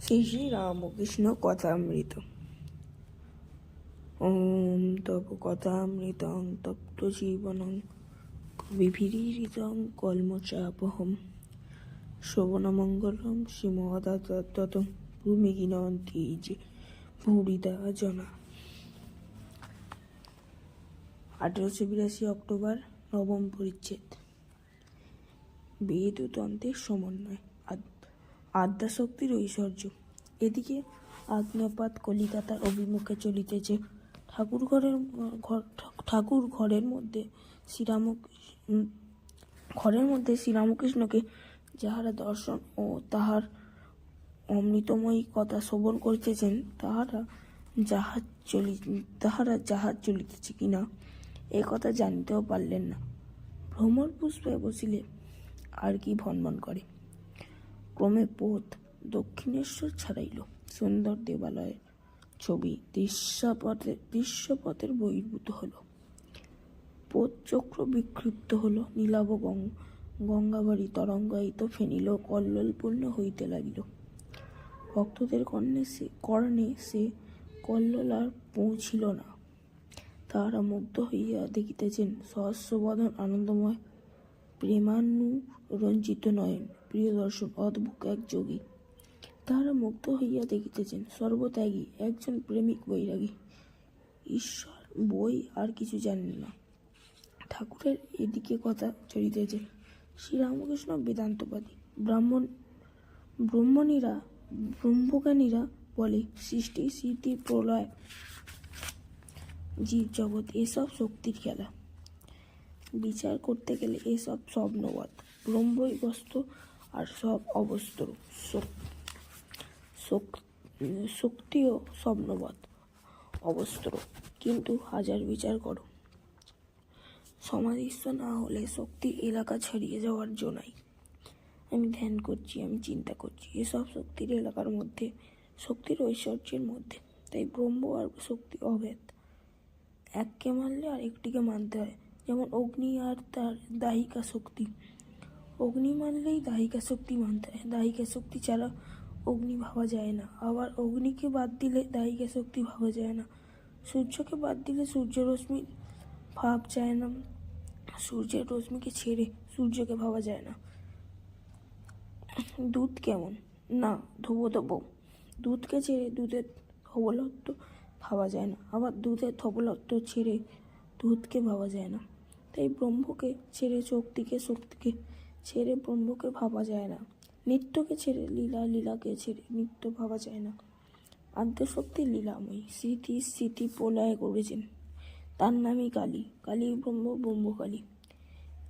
শ্রী শ্রী রামকৃষ্ণ কথামৃত। ওম তব কথামৃতং তপ্ত জীবনং বিভীরিতং কলমচাপহম। শ্রবণমঙ্গলম শ্রীমদাতত ভূমি গিনন্তি যে ভূরিদা জনা। আঠেরোশো বিরাশি অক্টোবর, নবম পরিচ্ছেদ। বেদ তন্ত্রের সমন্বয়। আদ্যাশক্তির ঐশ্বর্য। এদিকে আগ্নেয়পাত কলিকাতার অভিমুখে চলিতেছে। ঠাকুর ঘরের ঘর ঠাকুর ঘরের মধ্যে শ্রীরাম ঘরের মধ্যে শ্রীরামকৃষ্ণকে যাহারা দর্শন ও তাহার অমৃতময়ী কথা শ্রবণ করিতেছেন, তাহারা জাহাজ চলি, তাহারা জাহাজ চলিতেছে কিনা, এ কথা জানিতেও পারলেন না। ভ্রমর পুষ্পে বসিলে আর কি ভনভন করে। ক্রমে পথ দক্ষিণেশ্বর ছাড়াইল। সুন্দর দেবালয়ের ছবি দৃশ্যপথে, দৃশ্যপথের বহির্ভূত হলো। পথ চক্র বিক্ষিপ্ত হলো। নীলাভ গঙ্গাবাড়ি তরঙ্গায়িত ফেনিল, কল্লোলপূর্ণ হইতে লাগিল। ভক্তদের কর্ণে সে কর্ণে সে কল্লোল আর পৌঁছিল না। তাহারা মুগ্ধ হইয়া দেখিতেছেন সহস্রবদন আনন্দময়, প্রেমানুরঞ্জিত নয়ন। প্রিয় দর্শন অদ্ভুত এক যোগী। তাহারা মুগ্ধ হইয়া দেখিতেছেন, সর্বত্যাগী একজন প্রেমিক বৈরাগী। ঈশ্বর বই আর কিছু জানেন না। ঠাকুরের এদিকে কথা চলিতেছে শ্রীরামকৃষ্ণ বেদান্তবাদী। ব্রাহ্মণ, ব্রহ্মণীরা, ব্রহ্মজ্ঞানীরা বলে, সৃষ্টি, স্মৃতি, প্রলয়, জীব জগৎ, এসব শক্তির খেলা। বিচার করতে গেলে এসব স্বপ্নবাদ ব্রহ্মই বস্তু আর সব অবস্ত্র, শক- শক- শক্তিও স্বপ্নবৎ, অবস্ত্র। কিন্তু হাজার বিচার করো। সমাধিস্থ না হলে শক্তির এলাকা ছাড়িয়ে যাওয়ার জো নাই। আমি ধ্যান করছি, আমি চিন্তা করছি। এসব শক্তির এলাকার মধ্যে, শক্তির ঐশ্বর্যের মধ্যে। তাই ব্রহ্ম আর শক্তি অভেদ। এককে মানলে আর একটিকে মানতে হয়। যেমন অগ্নি আর তার দাহিকা শক্তি। অগ্নি মানলেই দাহিকা শক্তি মানতে হয়। দাহিকা শক্তি ছাড়া অগ্নি ভাবা যায় না। আবার অগ্নিকে বাদ দিলে দাহিকা শক্তি ভাবা যায় না। সূর্যকে বাদ দিলে সূর্য রশ্মি ভাব যায় না। সূর্যের রশ্মিকে ছেড়ে সূর্যকে ভাবা যায় না। দুধ কেমন? না, ধোবো দেবো দুধকে ছেড়ে দুধের ধবলত্ব ভাবা যায় না। আবার দুধের ধবলত্ব ছেড়ে দুধকে ভাবা যায় না। তাই ব্রহ্মকে ছেড়ে শক্তিকে শক্তিকে ছেড়ে ব্রহ্মকে ভাবা যায় না। নিত্যকে ছেড়ে লীলা লীলাকে ছেড়ে নিত্য ভাবা যায় না। আদ্যশক্তি লীলাময়ী, স্মৃতি স্মৃতি প্রলয় করেছেন। তার নামই কালী। কালী ব্রহ্ম ব্রহ্ম ব্রহ্মকালী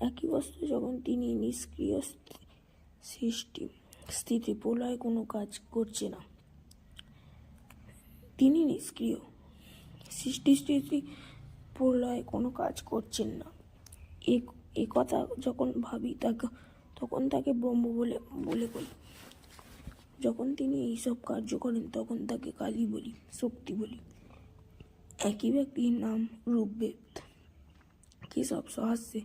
একই বস্তু যখন তিনি নিষ্ক্রিয় সৃষ্টি, স্থিতি প্রলয় কোনো কাজ করছে না। তিনি নিষ্ক্রিয়। সৃষ্টি, স্থিতি প্রলয় কোনো কাজ করছেন না। এ এ কথা যখন ভাবি, তাকে, তখন তাকে ব্রহ্ম বলে বলে বলি। যখন তিনি এইসব কার্য করেন, তখন তাকে কালী বলি, শক্তি বলি। একই ব্যক্তির নাম রূপবেদ। কি সব সহাস্যে।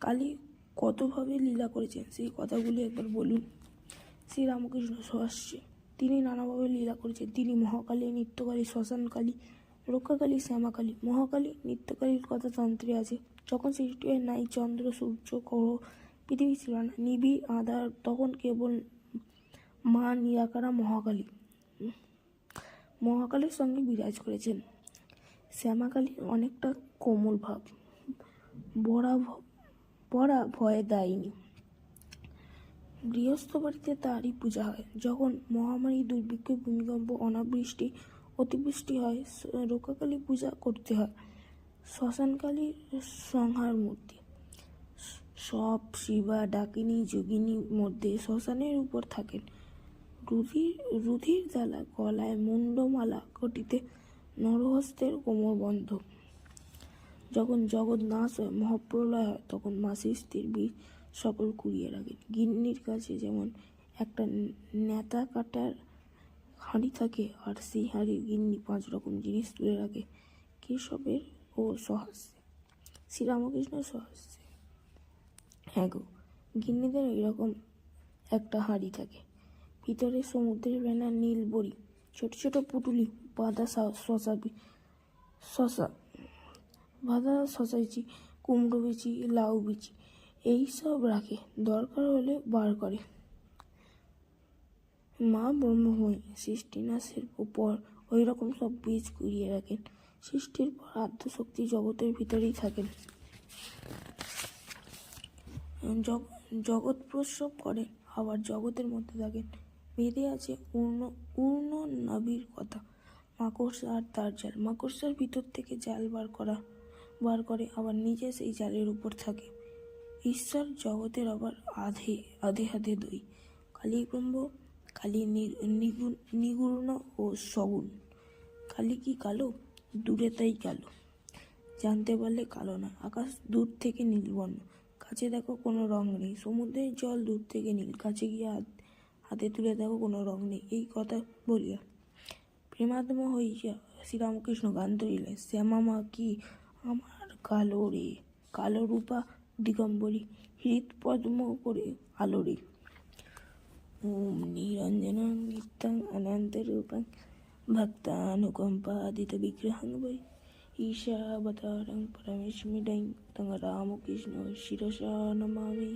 কালী কতভাবে লীলা করেছেন, সেই কথাগুলি একবার বলুন। শ্রী রামকৃষ্ণ সহাস্যে। তিনি নানাভাবে লীলা করেছেন। তিনি মহাকালী, নিত্যকালী, শ্মশানকালী রক্ষাকালী, শ্যামাকালী, মহাকালী, নিত্যকালীর কথা তন্ত্রে আছে। যখন সৃষ্টি হয় নাই, চন্দ্র, সূর্য, গ্রহ, পৃথিবী ছিল না। নিবিড় আধার, তখন কেবল মা, নিরাকারা, মহাকালী। মহাকালীর সঙ্গে বিরাজ করেছেন। শ্যামাকালী অনেকটা কোমল ভাব। বড়া বড়া ভয়ে দায়নি। গৃহস্থ বাড়িতে তারই পূজা হয়। যখন মহামারী দুর্ভিক্ষ, ভূমিকম্প, অনাবৃষ্টি অতিবৃষ্টি হয় রক্ষাকালী পূজা করতে হয়। শ্মশানকালীর সংহার মূর্তি। সব শিবা, ডাকিনী যোগিনীর মধ্যে শ্মশানের উপর থাকেন। রুধির রুধির জ্বালা গলায় মুন্ডমালা কটিতে নরহস্তের কোমর বন্ধ। যখন জগৎ নাশ হয় মহাপ্রলয় হয়, তখন মাসির স্ত্রীর বীজ সকল কুড়িয়ে রাখেন। গিন্নির কাছে যেমন একটা নেতা কাটার হাঁড়ি থাকে আর সেই হাঁড়ির গিন্নি পাঁচ রকম জিনিস তুলে রাখে। কেশবের ও সহাস্যে শ্রীরামকৃষ্ণ সহাস্যে হ্যাঁ গো, গিন্নিদের এইরকম একটা হাঁড়ি থাকে। ভিতরে সমুদ্রের বেলা নীল বড়ি, ছোট ছোট পুটুলি, বাঁধা শশা শশা বাঁধা শশা বিচি, কুমড়ো বিচি, লাউ বিচি, এই সব রাখে। দরকার হলে বার করে। মা ব্রহ্মময়ী সৃষ্টি নাশের উপর ওই রকম সব বীজ কুড়িয়ে রাখেন। সৃষ্টির পর আদ্যশক্তি জগতের ভিতরেই থাকেন। জগৎ প্রসব করেন আবার জগতের মধ্যে থাকেন। বেদে আছে পূর্ণ পূর্ণ নাভির কথা। মাকড়সা আর তার জাল, মাকড়সার ভিতর থেকে জাল বার করা, বার করে আবার নিজে সেই জালের উপর থাকে। ঈশ্বর জগতের আবার আধে আধে আধে দই। কালী ব্রহ্ম কালী নিগুণ ও সগুণ। কালী কি কালো? দূরে তাই কালো। জানতে পারলে কালো না। আকাশ দূর থেকে নীলবর্ণ। কাছে দেখো কোনো রং নেই। সমুদ্রের জল দূর থেকে নীল। কাছে গিয়ে হাত, হাতে তুলে দেখো কোনো রং নেই। এই কথা বলিয়া প্রেমাত্ম হইয়া শ্রীরামকৃষ্ণ গান ধরিলেন শ্যামা মা কি আমার কালো রে? কালো রূপা দিগম্বরী। হৃৎপদ্ম করে আলো রে। ॐ निरञ्जनं वित्तम् अनन्तरूपं भक्तानुकम्पादितविग्रहं वै ईशावतारं परमेश्मिडं तं रामकृष्ण शिरसा नमामि